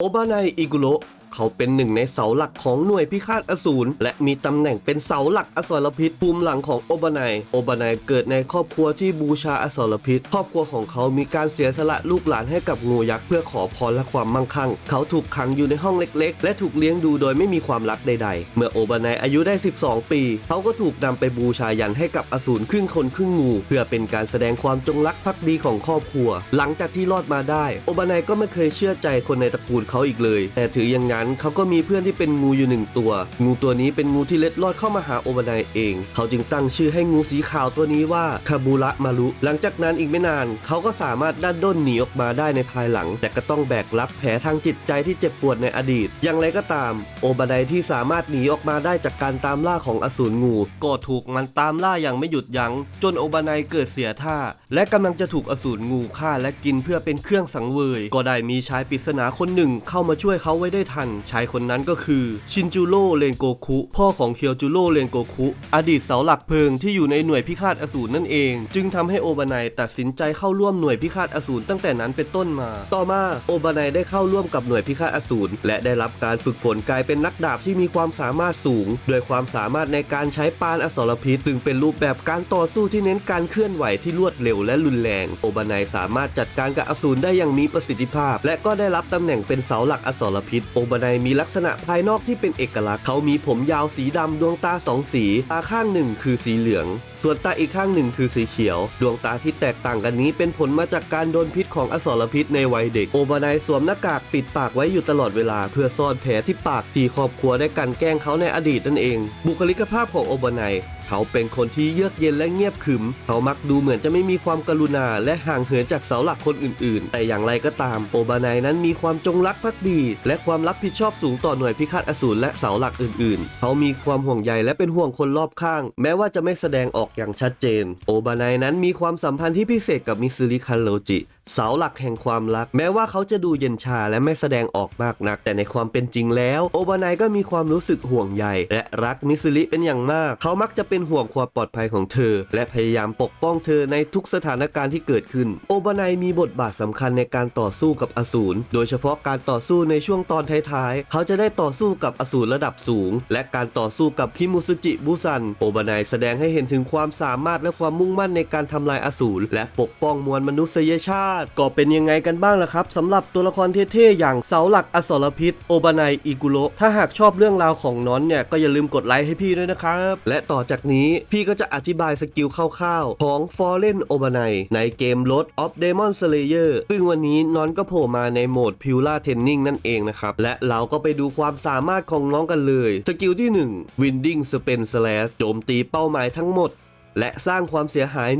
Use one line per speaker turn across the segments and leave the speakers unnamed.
โอบานายอิกุโระ เขาเป็นหนึ่งในเสาหลักของหน่วยพิฆาตอสูรและมีตำแหน่งเป็นเสาหลักอสรพิษภูมิหลังของโอบานายโอบานายเกิดในครอบครัวที่บูชาอสรพิษ ครอบครัวของเขามีการเสียสละลูกหลานให้กับงูยักษ์เพื่อขอพรและความมั่งคั่ง เขาถูกขังอยู่ในห้องเล็กๆ และถูกเลี้ยงดูโดยไม่มีความรักใดๆ เมื่อโอบานายอายุได้ 12 ปี เขาก็ถูกนำไปบูชายันให้กับอสูรครึ่งคนครึ่งงู เพื่อเป็นการแสดงความจงรักภักดีของครอบครัว หลังจากที่รอดมาได้ โอบานายก็ไม่เคยเชื่อใจคนในตระกูลเขาอีกเลย แต่ถืออย่างนั้น เขาก็มีเพื่อนที่เป็นงูอยู่หนึ่งตัว งูตัวนี้เป็นงูที่เล็ดลอดเข้ามาหาโอบานายเอง เขาจึงตั้งชื่อให้งูสีขาวตัวนี้ว่าคาบูระมารุ หลังจากนั้นอีกไม่นาน เขาก็สามารถด้านด้นหนีออกมาได้ในภายหลัง แต่ก็ต้องแบกรับแผลทางจิตใจที่เจ็บปวดในอดีต อย่างไรก็ตาม โอบานายที่สามารถหนีออกมาได้จากการตามล่าของอสูรงู ก็ถูกมันตามล่าอย่างไม่หยุดยัง้ง จนโอบานายเกิดเสียท่าและกำลังจะถูกอสูรงูฆ่าและกินเพื่อเป็นเครื่องสังเวย ก็ได้มีชายปริศนาคนหนึ่งเข้ามาช่วยเขาไว้ได้ทัน ชายคนนั้นก็คือชินจูโร่เรนโกคุ พ่อของเคียวจูโร่เรนโกคุ อดีตเสาหลักเพลิงที่อยู่ในหน่วยพิฆาตอสูรนั่นเอง จึงทำให้โอบานายตัดสินใจเข้าร่วมหน่วยพิฆาตอสูรตั้งแต่นั้นเป็นต้นมา ต่อมาโอบานายได้เข้าร่วมกับหน่วยพิฆาตอสูรและได้รับการฝึกฝนกลายเป็นนักดาบที่มีความสามารถสูงด้วยความสามารถในการใช้ปานอสรพิษซึ่งเป็นรูปแบบการต่อสู้ที่เน้นการเคลื่อนไหวที่รวดเร็วและรุนแรง โอบานายสามารถจัดการกับอสูรได้อย่างมีประสิทธิภาพ และก็ได้รับตำแหน่งเป็นเสาหลักอสรพิษ โอบานายมีลักษณะภายนอกที่เป็นเอกลักษณ์เขามีผมยาวสีดำดวงตาสองสี ตาข้างหนึ่งคือสีเหลืองส่วนตาอีกข้างหนึ่งคือสีเขียว ดวงตาที่แตกต่างกันนี้เป็นผลมาจากการโดนพิษของอสรพิษในวัยเด็ก โอบานายสวมหน้ากากปิดปากไว้อยู่ตลอดเวลา เพื่อซ่อนแผลที่ปากที่ครอบครัวได้กันแกล้งเขาในอดีตนั่นเอง บุคลิกภาพของโอบานาย เขาเป็นคนที่เยือกเย็นและเงียบขรึม เขามักดูเหมือนจะไม่มีความกรุณาและห่างเหินจากเสาหลักคนอื่นๆ แต่อย่างไรก็ตามโอบานายนั้นมีความจงรักภักดี และความรับผิดชอบสูงต่อหน่วยพิฆาตอสูรและเสาหลักอื่นๆ เขามีความห่วงใยและเป็นห่วงคนรอบข้าง แม้ว่าจะไม่แสดงออกอย่างชัดเจน โอบานายนั้นมีความสัมพันธ์ที่พิเศษกับมิซึริคันโรจิเสาหลักแห่งความรัก แม้ว่าเขาจะดูเย็นชาและไม่แสดงออกมากนัก แต่ในความเป็นจริงแล้ว โอบานายก็มีความรู้สึกห่วงใยและรักมิสลิเป็นอย่างมาก เขามักจะเป็นห่วงความปลอดภัยของเธอ และพยายามปกป้องเธอในทุกสถานการณ์ที่เกิดขึ้น โอบานายมีบทบาทสำคัญในการต่อสู้กับอสูรโดยเฉพาะการต่อสู้ในช่วงตอนท้ายๆ เขาจะได้ต่อสู้กับอสูรระดับสูง และการต่อสู้กับคิมุสุจิบุซัน โอบานายแสดงให้เห็นถึงความสามารถและความมุ่งมั่นในการทำลายอสูรและปกป้องมวลมนุษยชาติ ก็เป็นยังไงกันบ้างล่ะครับสำหรับตัวละครเท่ๆอย่างเสาหลักอสรพิษ โอบานายอิกุโระถ้าหากชอบเรื่องราวของน้อนเนี่ยก็อย่าลืมกดไลค์ให้พี่ด้วยนะครับและต่อจากนี้ พี่ก็จะอธิบายสกิลคร่าวๆ ของ Fallen o b a n a i ในเกม Lord of Demon Slayer ซึ่งวันนี้น้อนก็โผล่มาในโหมด Pula Training นั่นเองนะครับ และเราก็ไปดูความสามารถของน้องกันเลย สกิลที่ 1 Winding Spin Slash โจมตีเป้าหมายทั้งหมด และสร้างความเสียหาย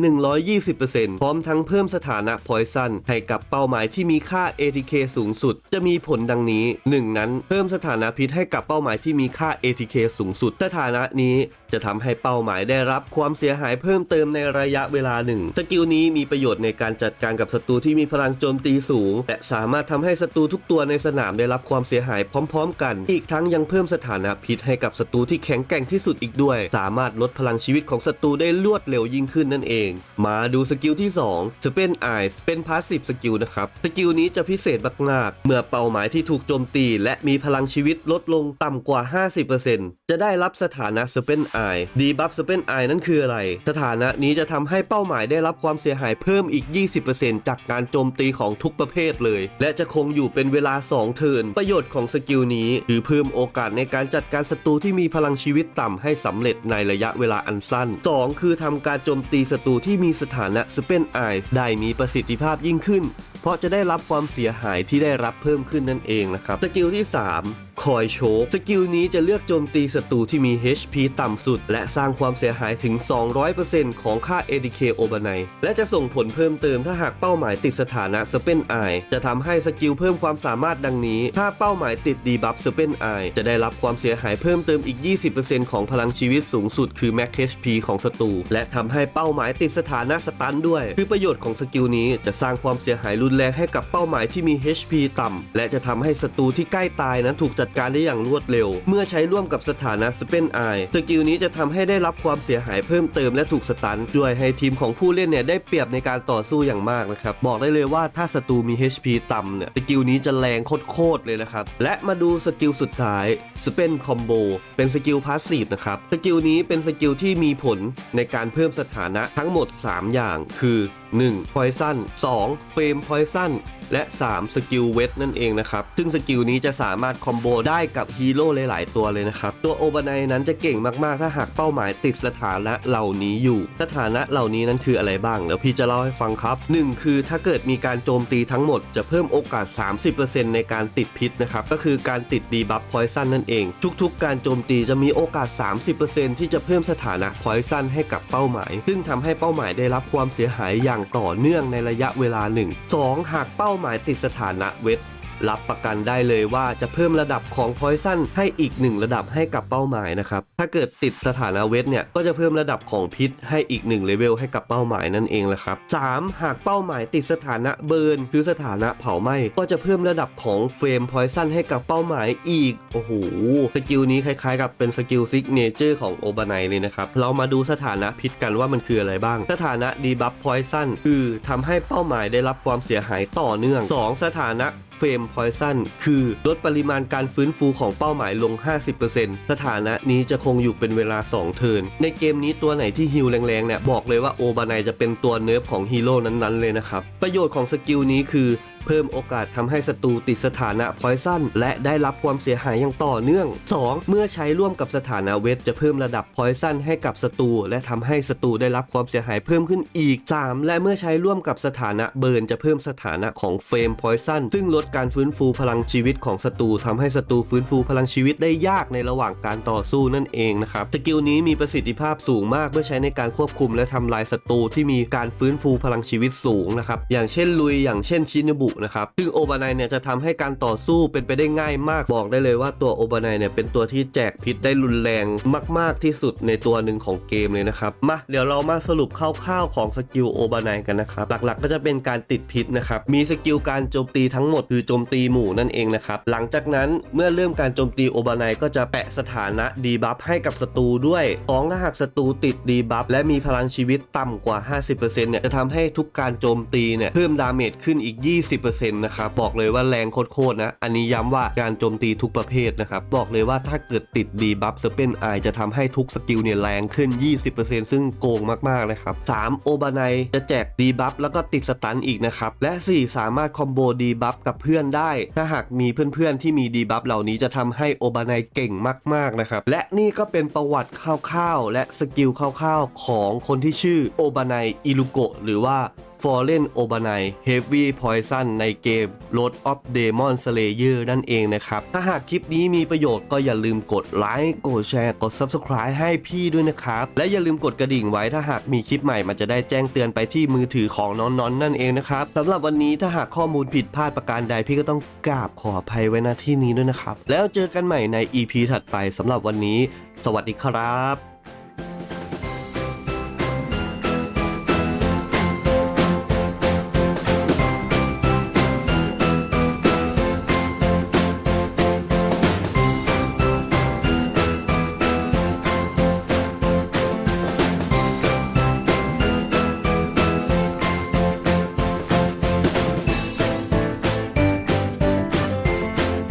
120%พร้อมทั้งเพิ่มสถานะ Poison ให้กับเป้าหมายที่มีค่า ATK สูงสุด จะมีผลดังนี้ 1 นั้นเพิ่มสถานะพิษให้กับเป้าหมายที่มีค่า ATK สูงสุด สถานะนี้จะทำให้เป้าหมายได้รับความเสียหายเพิ่มเติมในระยะเวลาหนึ่งสกิลนี้มีประโยชน์ในการจัดการกับศัตรูที่มีพลังโจมตีสูง และสามารถทำให้ศัตรูทุกตัวในสนามได้รับความเสียหายพร้อม ๆ กัน อีกทั้งยังเพิ่มสถานะพิษให้กับศัตรูที่แข็งแกร่งที่สุดอีกด้วย สามารถลดพลังชีวิตของศัตรูได้รวดเร็วยิ่งขึ้นนั่นเอง มาดูสกิลที่2 Spin Eyes เป็นพาสซีฟสกิลนะครับ สกิลนี้จะพิเศษมากๆ เมื่อเป้าหมายที่ถูกโจมตี และมีพลังชีวิตลดลงต่ำกว่า 50%จะได้รับสถานะ Spin Eye ดีบัฟ Spin Eye นั่นคืออะไร สถานะนี้จะทำให้เป้าหมายได้รับความเสียหายเพิ่มอีก 20%จากการโจมตีของทุกประเภทเลย และจะคงอยู่เป็นเวลา 2 เทิร์นประโยชน์ของสกิลนี้คือเพิ่มโอกาสในการจัดการศัตรูที่มีพลังชีวิตต่ำให้สำเร็จในระยะเวลาอันสั้น 2 คือทำการโจมตีศัตรูที่มีสถานะสเปนไอได้มีประสิทธิภาพยิ่งขึ้น เพราะจะได้รับความเสียหายที่ได้รับเพิ่มขึ้นนั่นเองนะครับ สกิลที่ 3 คอยโชกสกิลนี้จะเลือกโจมตีศัตรูที่มี HP ต่ำสุด และสร้างความเสียหายถึง 200%ของค่า ADK โอบานายและจะส่งผลเพิ่มเติมถ้าหากเป้าหมายติดสถานะสเปนไอจะทำให้สกิลเพิ่มความสามารถดังนี้ ถ้าเป้าหมายติดดีบัฟสเปนไอจะได้รับความเสียหายเพิ่มเติมอีก 20%ของพลังชีวิตสูงสุดคือ Max HP ของศัตรูและทำให้เป้าหมายติดสถานะสตันด้วย คือประโยชน์ของสกิลนี้จะสร้างความเสียหายรุรุนแรงให้กับเป้าหมายที่มี HP ต่ำ และจะทำให้ศัตรูที่ใกล้ตายนั้นถูกจัดการได้อย่างรวดเร็ว เมื่อใช้ร่วมกับสถานะ Spin Eye สกิลนี้จะทำให้ได้รับความเสียหายเพิ่มเติมและถูกสตันช่วยให้ทีมของผู้เล่นเนี่ยได้เปรียบในการต่อสู้อย่างมากนะครับ บอกได้เลยว่าถ้าศัตรูมี HP ต่ำเนี่ยสกิลนี้จะแรงโคตรเลยนะครับ และมาดูสกิลสุดท้าย Spin Combo เป็นสกิลพาสซีฟนะครับ สกิลนี้เป็นสกิลที่มีผลในการเพิ่มสถานะทั้งหมด 3 อย่าง คือ 1. Poison 2. Flame Poison และ 3 สกิลเวทนั่นเองนะครับ ซึ่งสกิลนี้จะสามารถคอมโบได้กับฮีโร่หลาย ๆ ตัวเลยนะครับ ตัวโอบานายนั้นจะเก่งมาก ๆ ถ้าหากเป้าหมายติดสถานะเหล่านี้อยู่ สถานะเหล่านี้นั้นคืออะไรบ้าง เดี๋ยวพี่จะเล่าให้ฟังครับ 1 คือถ้าเกิดมีการโจมตีทั้งหมดจะเพิ่มโอกาส 30%ในการติดพิษนะครับ ก็คือการติดดีบัฟพอยซันนั่นเอง ทุก ๆ การโจมตีจะมีโอกาส 30%ที่จะเพิ่มสถานะพอยซันให้กับเป้าหมาย ซึ่งทำให้เป้าหมายได้รับความเสียหายอย่างต่อเนื่องในระยะเวลาหนึ่ง 2. หากเป้าหมายติดสถานะเวท รับประกันได้เลยว่าจะเพิ่มระดับของพอยซันให้อีก 1 ระดับให้กับเป้าหมายนะครับ ถ้าเกิดติดสถานะเวทเนี่ย ก็จะเพิ่มระดับของพิษให้อีก1เลเวลให้กับเป้าหมายนั่นเองแหละครับ 3. หากเป้าหมายติดสถานะเบิร์นคือสถานะเผาไหม้ก็จะเพิ่มระดับของเฟรมพอยซันให้กับเป้าหมายอีก โอ้โห สกิลนี้คล้ายๆ กับเป็นสกิลซิกเนเจอร์ของโอบานายเลยนะครับ เรามาดูสถานะพิษกันว่ามันคืออะไรบ้าง สถานะดีบัฟพอยซันคือทำให้เป้าหมายได้รับความเสียหายต่อเนื่อง 2. สถานะ เฟรมพอยซันคือลดปริมาณการฟื้นฟูของเป้าหมายลง 50%สถานะนี้จะคงอยู่เป็นเวลา 2 เทิร์น ในเกมนี้ตัวไหนที่ฮิลแรงๆเนี่ยบอกเลยว่าโอบานายจะเป็นตัวเนิร์ฟของฮีโร่นั้นๆเลยนะครับ ประโยชน์ของสกิลนี้คือ เพิ่มโอกาสทำให้ศัตรูติดสถานะพอยซันและได้รับความเสียหายอย่างต่อเนื่อง 2. เมื่อใช้ร่วมกับสถานะเวทจะเพิ่มระดับพอยซันให้กับศัตรูและทำให้ศัตรูได้รับความเสียหายเพิ่มขึ้นอีก 3. และเมื่อใช้ร่วมกับสถานะเบิร์นจะเพิ่มสถานะของเฟรมพอยซันซึ่งลดการฟื้นฟูพลังชีวิตของศัตรูทำให้ศัตรูฟื้นฟูพลังชีวิตได้ยากในระหว่างการต่อสู้นั่นเองนะครับสกิลนี้มีประสิทธิภาพสูงมากเมื่อใช้ในการควบคุมและทำลายศัตรูที่มีการฟื้นฟูพลังชีวิตสูงนะครับอย่างเช่นลุยอย่างเช่นชินบุนะครับซึ่งโอบานายเนี่ยจะทำให้การต่อสู้เป็นไปได้ง่ายมากบอกได้เลยว่าตัวโอบานายเนี่ยเป็นตัวที่แจกพิษได้รุนแรงมาก ๆที่สุดในตัวหนึ่งของเกมเลยนะครับมาเดี๋ยวเรามาสรุปคร่าวๆของสกิลโอบานายกันนะครับหลักๆ ก็จะเป็นการติดพิษนะครับมีสกิลการโจมตีทั้งหมดคือโจมตีหมู่นั่นเองนะครับหลังจากนั้นเมื่อเริ่มการโจมตีโอบานายก็จะแปะสถานะดีบัฟให้กับศัตรูด้วยของถ้าหากศัตรูติดดีบัฟและมีพลังชีวิตต่ำกว่า 50%เนี่ยจะทำให้ทุกการโจมตีเนี่ยเพิ่มดาเมจขึ้นอีก 20%นะครับบอกเลยว่าแรงโคตรๆนะ อันนี้ย้ำว่าการโจมตีทุกประเภทนะครับบอกเลยว่าถ้าเกิดติดดีบัฟสเปนไอจะทำให้ทุกสกิลเนี่ยแรงขึ้น 20%ซึ่งโกงมากๆเลยครับ 3. โอบานายจะแจกดีบัฟแล้วก็ติดสตันอีกนะครับ และ 4 สามารถคอมโบดีบัฟกับเพื่อนได้ ถ้าหากมีเพื่อนๆ ที่มีดีบัฟเหล่านี้จะทำให้โอบานายเก่งมากๆนะครับ และนี่ก็เป็นประวัติคร่าวๆ และสกิลคร่าวๆ ของคนที่ชื่อโอบานายอิลุโกะหรือว่า Fallen o b a n a i Heavy Poison ในเกม Road of Demon Slayer นั่นเองนะครับ ถ้าหากคลิปนี้มีประโยชน์ก็อย่าลืมกดไลค์กดแชร์กด Subscribe ให้พี่ด้วยนะครับ และอย่าลืมกดกระดิ่งไว้ถ้าหากมีคลิปใหม่มันจะได้แจ้งเตือนไปที่มือถือของน้องนๆนั่นเองนะครับสำหรับวันนี้ถ้าหากข้อมูลผิดพลาดประการใดพี่ก็ต้องกราบขออภัยไว้ณที่นี้ด้วยนะครับ แล้วเจอกันใหม่ใน EP ถัดไปสำหรับวันนี้ สวัสดีครับ